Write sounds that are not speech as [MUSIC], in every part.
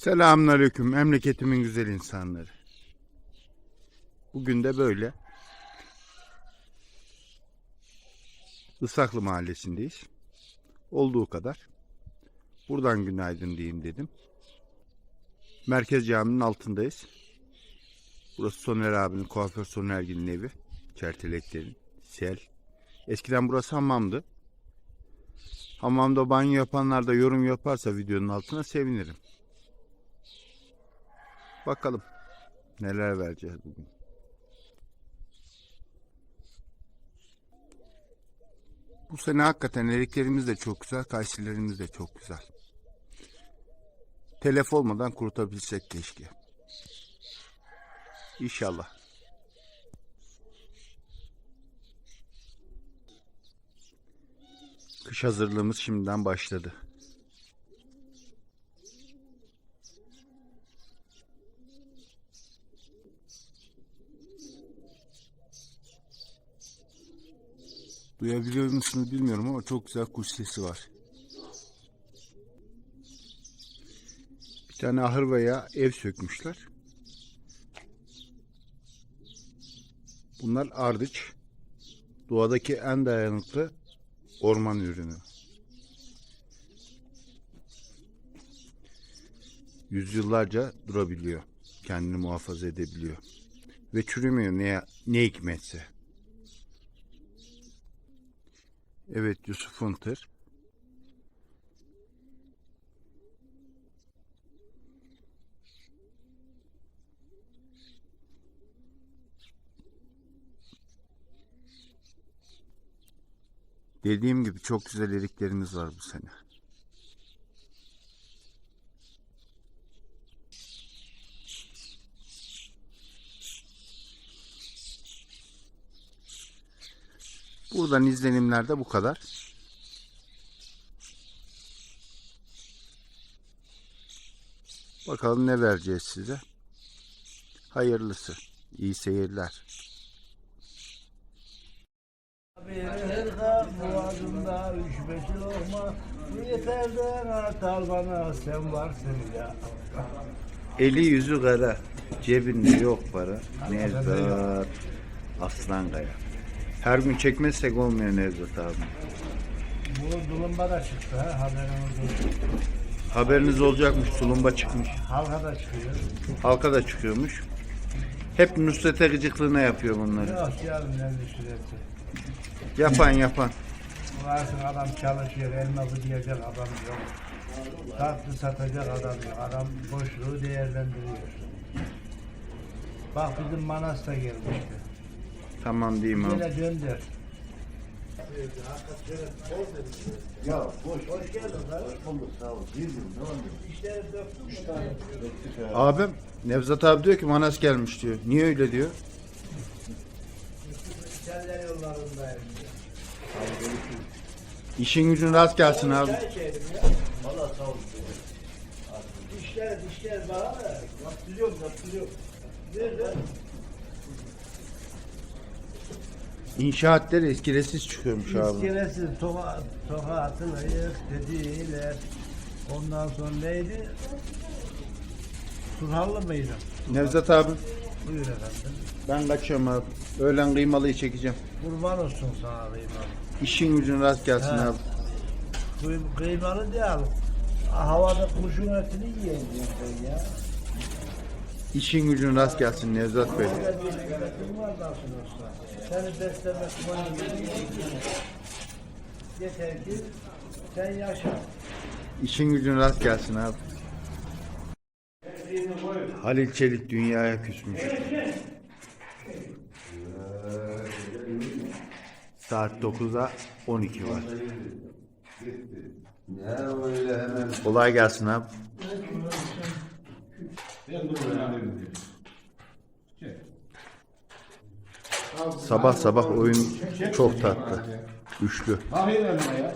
Selamünaleyküm memleketimin güzel insanları. Bugün de böyle. Isaklı mahallesindeyiz. Olduğu kadar. Buradan günaydın diyeyim dedim. Merkez caminin altındayız. Burası Soner abinin, kuaför Sonergil'in evi. Çerteleklerin, sel. Eskiden burası hamamdı. Hamamda banyo yapanlar da yorum yaparsa videonun altına sevinirim. Bakalım neler vereceğiz bugün. Bu sene hakikaten eriklerimiz de çok güzel, kaysilerimiz de çok güzel. Telef olmadan kurutabilsek keşke. İnşallah. Kış hazırlığımız şimdiden başladı. Duyabiliyor musunuz bilmiyorum ama çok güzel kuş sesi var. Bir tane ahır veya ev sökmüşler. Bunlar ardıç. Doğadaki en dayanıklı orman ürünü. Yüzyıllarca durabiliyor. Kendini muhafaza edebiliyor. Ve çürümüyor ne, ne hikmetse. Evet Yusuf Hunter. Dediğim gibi çok güzel eriklerimiz var bu sene. Buradan izlenimler de bu kadar. Bakalım ne vereceğiz size. Hayırlısı. İyi seyirler. Bir boğazımda üç beş lokma Bu yeter de artar bana sen varsın ya Eli yüzü kara. Cebinde yok para. Nevzat Aslan Kaya. Her gün çekmezsek olmuyor Nevzat abi. Bu tulumba da çıktı ha haberiniz olsun Haberiniz olacakmış. Tulumba çıkmış. Halka da çıkıyor Halka da çıkıyormuş. Hep Nusret'e gıcıklığına yapıyor bunları. Yok yarın elli süresi Yapan yapan. Varsın adam çalışıyor elma diyecek adam yok Tatlı satacak adam yok Adam boşluğu değerlendiriyor Bak bizim Manas da gelmişti Tamam diyeyim abi. Yine döndür Ya hoş, hoş geldin Hoş bulduk sağ ol. Girdim ne oldu? İşleri döktüm mü? Döktük ya. Abim Nevzat abi diyor ki Manas gelmiş diyor. Niye öyle diyor? Keller yollarındayım. İşin gücün rast gelsin abi. Çay içelim ya. Valla sağ ol. Dişler, dişler bana da. Yaptırıyorum, yaptırıyorum. Nerede? İnşaatlar iskelesiz çıkıyormuş abi. İskelesi toka, toka atılıyor dediler. Ondan sonra neydi? Turhallı mıydı? Nevzat abi Buyur efendim. ben kaçıyorum abi. Öğlen kıymalıyı çekeceğim. Kurban olsun sana kıymalı. İşin gücün rast gelsin Ha. abi. Kıy- Kıymalı değil. Havada kuşun etini yiyeyim diyorum ben ya. İşin gücün rast gelsin Nevzat Bey. Seni beslemek bana Yeter ki sen yaşa. İşin gücün rast gelsin abi. Halil Çelik dünyaya küsmüş. Saat 9'a 12 var. Kolay gelsin abi. Sabah sabah oyun çok tatlı. Üçlü. Ya.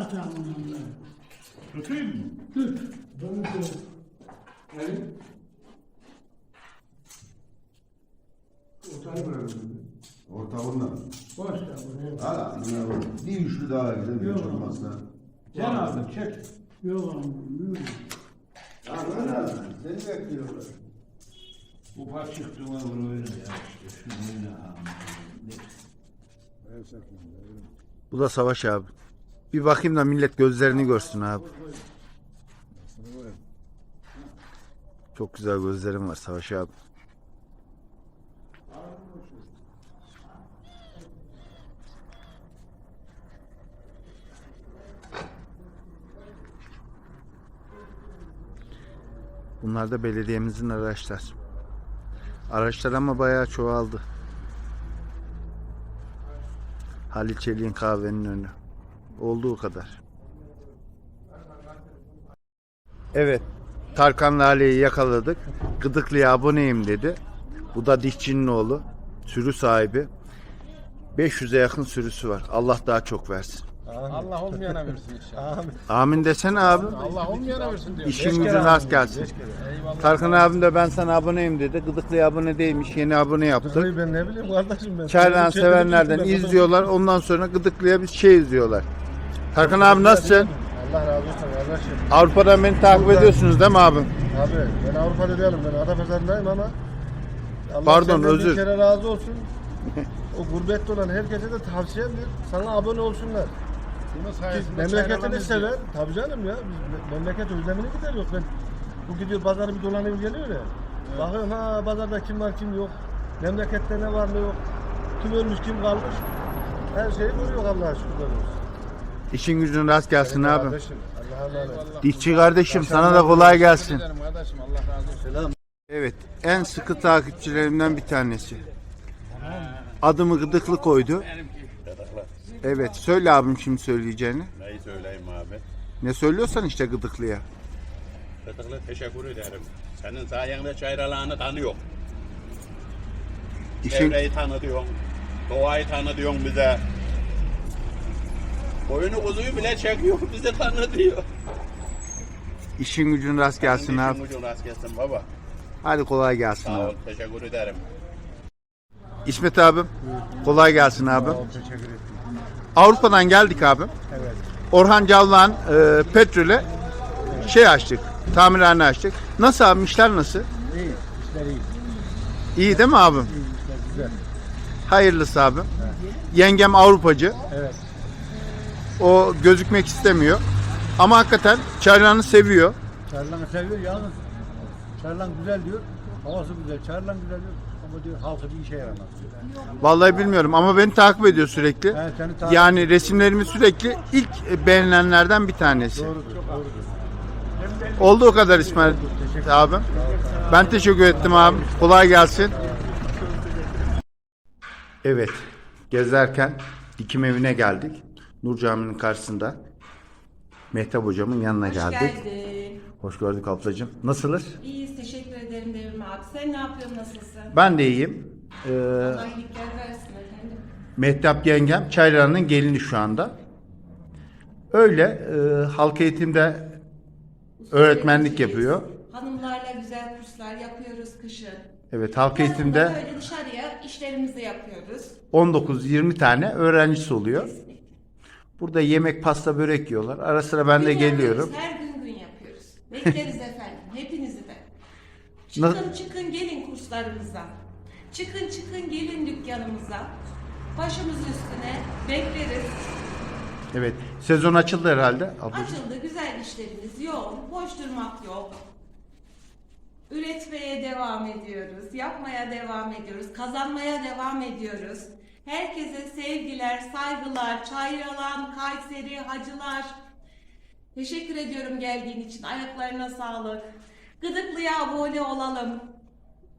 Atalım onları. Tutayım mı? Tut. Elin. Ortayı bırakın. Orta bunlar. Boş da buraya. Hala bir üçlü daha güzel bir Yok. Sen aldın çek. Yok ama. Seni bekliyorlar. Bu parça çıktı mı öyle ya işte şu böyle ha. Bu da Savaş abi. Bir bakayım da millet gözlerini görsün abi. Çok güzel gözlerim var Savaş abi. Bunlar da belediyemizin araçlar. Araçlar ama bayağı çoğaldı. Halil Çelik'in kahvenin önü. Olduğu kadar. Evet. Tarkan Lale'yi yakaladık. Gıdıklı'ya aboneyim dedi. Bu da dişçinin oğlu. Sürü sahibi. 500'e yakın sürüsü var. Allah daha çok versin. Allah olmayana versin inşallah. Amin desene abi. Allah olmayana versin diyor. İşin gücün rast gelsin. Eyvallah. Tarkan abim de ben sana aboneyim dedi. Gıdıklı'ya abone değilmiş. Yeni abone yaptık. Tabii ben ne bileyim kardeşim ben. Çaylan sevenlerden izliyorlar. Ondan sonra Gıdıklı'ya bir şey izliyorlar. Tarkan abi nasılsın? Allah razı olsun kardeşim. Avrupa'dan beni takip ediyorsunuz değil mi abi? Abi ben Avrupa'da değilim ben Adapazarı'ndayım ama Allah Pardon, senden özür. Bir kere razı olsun. O gurbette olan herkese de tavsiyemdir. Sana abone olsunlar. Ki memleketini sever. Tabii canım ya. Biz me- memleket özlemini gideriyor. Ben bu gidiyor pazarı bir dolanıyor geliyor ya. Bakıyorum ha pazarda kim var kim yok. Memlekette ne var ne yok. Kim ölmüş kim kalmış. Her şeyi görüyor Allah'a şükürler olsun. İşin gücün rast gelsin abi. Kardeşim, Allah'a emanet. Dişçi kardeşim sana da kolay gelsin. Kardeşim Allah razı olsun. Evet en sıkı takipçilerimden bir tanesi. Adımı gıdıklı koydu. Evet söyle abim şimdi söyleyeceğini. Neyi söyleyeyim abi? Ne söylüyorsan işte gıdıklıya. Kıtıklı teşekkür ederim. Senin sayende çayralağını tanıyor. İşin, Çevreyi tanı diyorsun. Doğayı tanı diyorsun bize. Koyunu kuzuyu bile çekiyor bize tanı diyor. işin gücün rast gelsin Senin abi. işin gücün rast gelsin baba. Hadi kolay gelsin Sağ ol abi. teşekkür ederim. İsmet abim kolay gelsin abi. Teşekkür ederim. Avrupa'dan geldik abi. Evet. Orhan Cavlan e, petrole şey açtık. Tamirhane açtık. Nasıl abi işler nasıl? İyi. İşler iyi. İyi değil mi abim? İşler güzel. Hayırlısı abim. Yengem Avrupacı. Evet. O gözükmek istemiyor. Ama hakikaten çaylanı seviyor. Çarlan'ı seviyor yalnız Çarlan güzel diyor. Havası güzel. Çarlan güzel diyor. Ama diyor halkı bir işe yaramaz. Vallahi bilmiyorum ama beni takip ediyor sürekli. Evet, seni takip Yani resimlerimi sürekli ilk beğenilenlerden bir tanesi. Doğrudur. Doğrudur. Oldu o kadar İsmail abim. Ben teşekkür ettim abi. Kolay gelsin. Evet. Gezerken dikim evine geldik. Nur Camii'nin karşısında. Mehtap hocamın yanına Hoş geldik. geldin. Hoş gördük ablacığım. Nasılsınız? İyiyiz, teşekkür abi. Sen ne yapıyorsun, nasılsın? Ben de iyiyim. Ee, Allah iyilikler versin efendim. Mehtap yengem Çaylan'ın gelini şu anda. Öyle e, halk eğitimde öğretmenlik yapıyor. Hanımlarla güzel kurslar yapıyoruz kışın. Evet halk Yazın da eğitimde Böyle dışarıya işlerimizi yapıyoruz. 19-20 tane öğrencisi oluyor. Burada yemek, pasta, börek yiyorlar. Ara sıra ben de Gün yapıyoruz, geliyorum. Her gün gün yapıyoruz. Bekleriz efendim. [LAUGHS] Na- Çıkın çıkın gelin kurslarımıza. Çıkın çıkın gelin dükkanımıza. Başımız üstüne bekleriz. Evet. Sezon açıldı herhalde. Ablacığım. Açıldı, güzel işlerimiz yoğun, boş durmak yok. Üretmeye devam ediyoruz, yapmaya devam ediyoruz, kazanmaya devam ediyoruz. Herkese sevgiler, saygılar, Çayralan, Kayseri, Hacılar. Teşekkür ediyorum geldiğin için, ayaklarına sağlık. Gıdıklı'ya abone olalım.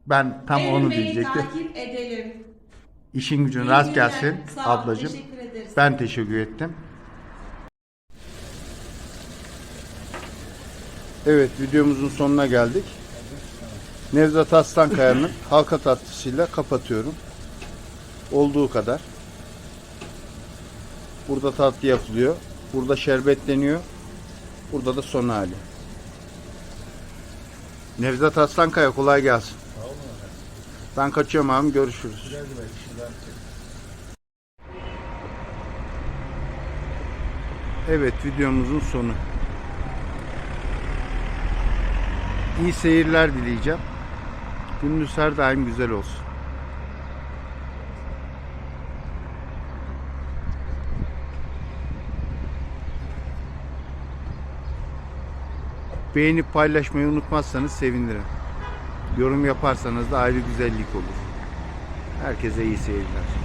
Ben tam onu Evrim Bey'i diyecektim. takip edelim. İşin gücün İyi rast günler. gelsin Sağ ol, ablacığım. Teşekkür ederiz. Ben teşekkür ettim. Evet videomuzun sonuna geldik. Nevzat Aslankaya'nın [LAUGHS] halka tatlısıyla kapatıyorum. Olduğu kadar. Burada tatlı yapılıyor. Burada şerbetleniyor. Burada da son hali. Nevzat Aslankaya kolay gelsin. Sağ olun. Ben kaçıyorum abim görüşürüz. Güzel güzel. Evet videomuzun sonu. İyi seyirler dileyeceğim. Gündüz her daim güzel olsun. Beğenip paylaşmayı unutmazsanız sevinirim. Yorum yaparsanız da ayrı güzellik olur. Herkese iyi seyirler.